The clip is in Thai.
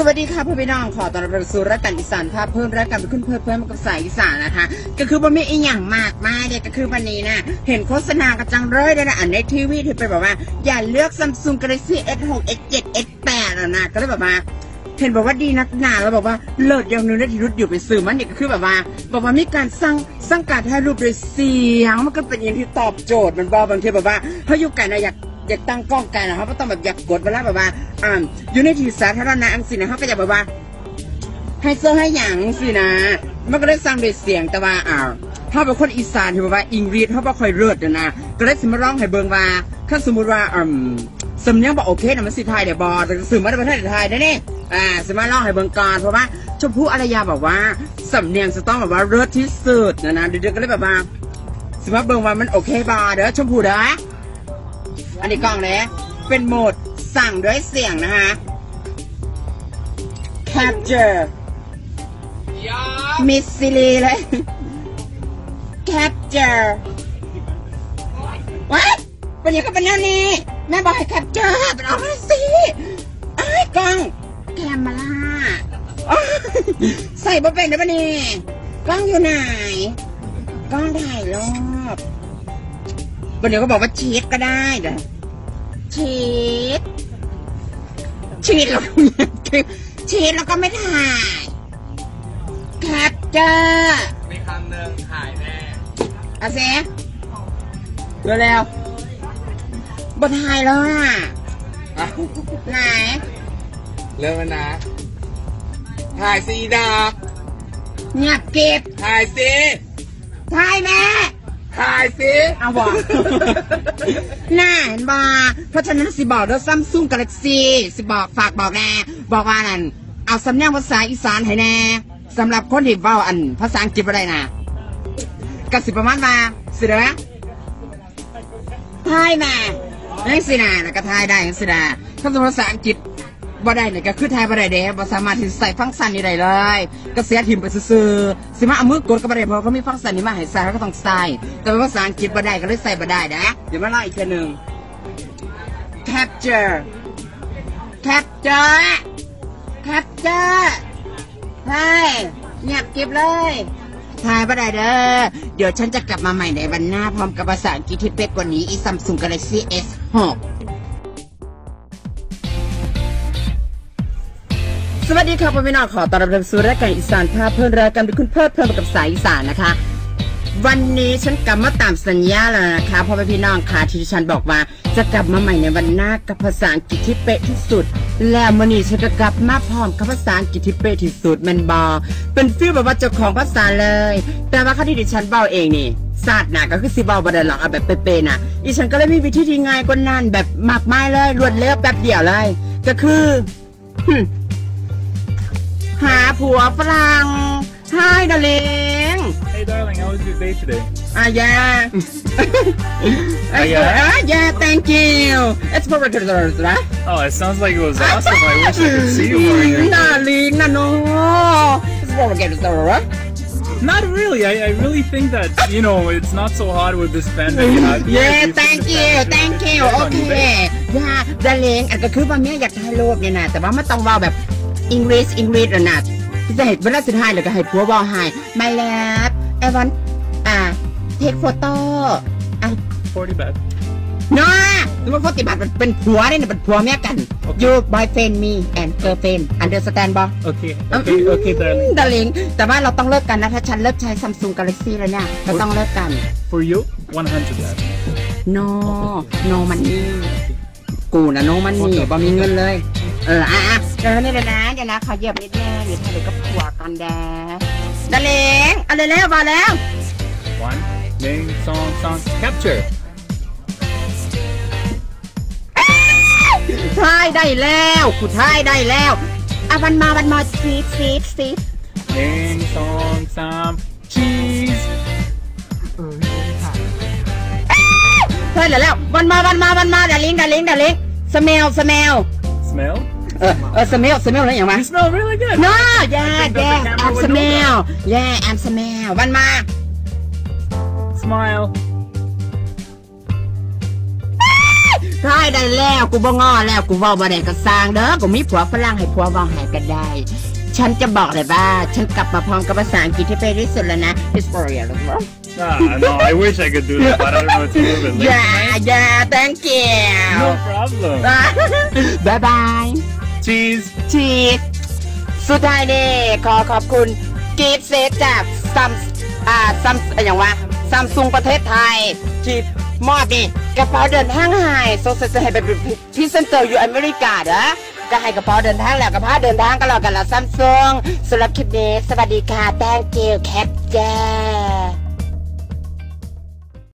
สวัสดีค่ะพ่อพี่น้องขอต้อนรับสู่รายการอีสานภาพเพิ่มรายการไปขึ้นเพิ่มเพิ่มกับสายอีสานนะคะ ก็คือว่ามีอีหยังมากมายเนี่ยก็คือวันนี้นะเห็นโฆษณากระจังเลยเลยนะอันในทีวีที่เป็นแบบว่า อย่าเลือก Samsung Galaxy S6 S7 S8 อะนะก็เลยแบบว่าเห็นบอกว่าดีนักหนาแล้วบอกว่าเลิศอย่างนึงนะที่รุดอยู่ไปสื่อมันนี่ก็คือแบบว่า บอกว่ามีการสร้างสร้างการถ่ายรูปโดยเสียงมันก็เป็นอย่างที่ตอบโจทย์มันบอกบางทีแบบว่าเขาอยู่กันนะอยาก อยากตั้งกล้องกันนะครับก็ต้องแบบอยากกดเวลาแบบว่าอ่าอยู่ในที่สาธารณะอังสินะเขาก็จะแบบว่าให้เสื้อให้หยังสินะ มันก็ได้สร้างโดยเสียงแต่ว่าอ้าวถ้าเป็นคนอีสานที่แบบว่าอังกฤษเขาบ่ค่อยเลิศนะนะ ก็ได้สมาร้องให้เบิ่งว่าถ้าสมมติว่าอืมสำเนียงบอกโอเคนะมันสิไทยเดี๋ยวบอแต่สื่อมาได้ประเทศไทยได้เนี่อ่าสมาร้องให้เบิ่งก่อนเพราะว่าชมพู่อารยาบอกว่าสำเนียงจะต้องแบบว่าเลิศที่สุดนะนะเดี๋ยวก็เลยแบบว่าสิมาเบิ่งว่ามันโอเคบอเด้อชมพู่เด้อ อันนี้กล้องเลยเป็นโหมดสั่งด้วยเสียงนะคะ capture มิสซิลีเลย capture ว้ายวันนี้ก็เป็นแนวนี้ แม่บอกให้ capture เป็นเอามาสิไอ้ายกล้อง แคมมาล่าโอ๊ยใส่บ่เป็นนะวันนี้ กล้องอยู่ไหน กล้องถ่ายรอบ วันนี้ก็บอกว่าชีสก็ได้เด้อชีสชีสแล้วก็ชีสแล้วก็ไม่ถ่าย แคปเจอร์มีคำหนึ่งถ่ายแน่เอาเซเร็วเร็วๆบนไทยแล้วอะ อะไหน เริ่มแล้วนะ ถ่ายสีดอกเงียบเก็บถ่ายสิไทยแม่ ถ่ายสิเอาบอกน่าเห็นบ่เพราะฉะนั้นสิบอกเด้อซัมซุงกาแล็กซี่สิบอกฝากบอกแน่บอกว่านั่นเอาสำเนียงภาษาอีสานให้แน่สำหรับคนที่เว้าอันภาษาอังกฤษบ่ได้นะก็สิประมาณว่าสิเด้อทายแม่นี่สินะแล้วก็ทายได้จังสินะคำสมภาษาอังกฤษ บ่ได้เนี่ยก็คือทายบ่ได้เด้บ่สามารถที่ใส่ฟังก์ชันนี้ได้เลยก็เสียทิมไปซื่อๆสิมาเอามือกดก็บ่ได้เพราะเขามีฟังก์ชันนี้มาให้ใส่เขาก็ต้องใส่แต่ว่าภาษาอังกฤษบ่ได้ก็เลยใส่บ่ได้นะเดี๋ยวมาเล่าอีกทีหนึ่ง capture capture capture ใช่เงียบกริบเลยทายบ่ได้เด้อ เดี๋ยวฉันจะกลับมาใหม่ในวันหน้าพร้อมกับภาษาอังกฤษที่เป๊ะกว่านี้อีซัมซุงกาแล็กซี่ S6 สวัสดีครับพี่น้องขอต้อนรับสู่รายการอีสานภาพเพื่อนรายการเป็นคุณเพิ่มเพิ่มกับสายอีสานนะคะ วันนี้ฉันกลับมาตามสัญญาแล้วนะคะพ่อแม่พี่น้องค่ะที่ฉันบอกว่าจะกลับมาใหม่ในวันหน้ากับภาษาอังกฤษที่เป๊ะที่สุด แล้วมื่อนี้ฉันก็กลับมาพร้อมกับภาษาอังกฤษที่เป๊ะที่สุดแมนบอเป็นฟีลแบบว่าเจ้าของภาษาเลย แต่ว่าข้าที่ดิฉันเบาเองนี่ศาสตร์นะก็คือสิเบาบันไดหรอกเอาแบบเป๊ะๆนะอีฉันก็เลยมีวิธีที่ง่ายกว่านั้นแบบมากมายเลยรวดเร็วแป๊บเดียวเลย ก็คือ หาผัวฝรั่งใช่ดาเลง Hey darling, how was your day today? อ่ะ yeah Ah, yeah? Ah, yeah thank you it's perfect right Oh, it sounds like it was awesome. I wish I could see you more in your ดา day. ลิงนะโน it's perfect right Not really. I, I really think that, you know, it's not so hard with this pen that you have. here. yeah You can thank just you have it thank you on โอ your เค face. ย่าดาเลงอันก็คือว่าแม่อยากถ่ายรูปเนี่ยนะแต่ว่าไม่ต้องเว่าแบบ English English อะนะจะเห็นเวลาสุดท้ายเลยก็ให้ผัวเว่าให้ my love I want อ่า take photo อะ40 baht. น้าหรือว่าปฏิบัติมันเป็นผัวเนี่ยนะเป็นผัวแม่กันโอเค you boyfriend me and girlfriend understand บ่ Okay, okay, okay, darling. ดาริงแต่ว่าเราต้องเลิกกันนะถ้าฉันเลิกใช้ Samsung Galaxy แล้วเนี่ยเราต้องเลิกกัน For you, 100 baht. no no money กูนะ no money โอเคบ่มีเงินเลย เอออะอะเดี๋ยวนี่เลยนะ เดี๋ยวนะขอเหยียบนิดนึงเดี๋ยวทะเลกับผัวกันแดดาริงเอาเลยแล้วมาแล้ว One, ding, song, song, capture. ทายได้แล้วกูทายได้แล้วอะวันมาวันมาซีดซีดซีด Ding, song, song, cheese. เฮ้ยเหลือแล้ววันมาวันมาวันมาดาลิงดาลิงดาลิงสเมลสเมล Smell? เออเออสเมลสเมลอะไรอย่างวะ You smell really good. no yeah think that the yeah camera I'm would know smell yeah I'm smell วันมา Smile. ท้ายได้แล้วกูบ่งอแล้วกูเว้าบ่ได้ก็สร้างเด้อกูมีผัวฝรั่งให้ผัวเว้าให้ก็ได้ ฉันจะบอกเลยว่า ฉันกลับมาพร้อมกับภาษาอังกฤษที่เป็นที่สุดแล้วนะ Historia หรือเปล่า Ah, no, I wish I could do that, but I don't know it's a little bit late. Yeah yeah thank you No problem. บายบาย Cheese. ชีสสุดท้ายนี่ขอขอบคุณกีฟเซตจากซัมอ่าซัมอย่างว่าซัมซุงประเทศไทยที่มอบนี่กระเป๋าเดินทางให้โซเซจะให้ไปเป็นพรีเซนเตอร์อยู่อเมริกาเด้อก็ให้กระเป๋าเดินทางแล้วกระเป๋าเดินทางก็แล้วกันละซัมซุงสำหรับคลิปนี้ สวัสดีค่ะ thank you แคปเจอ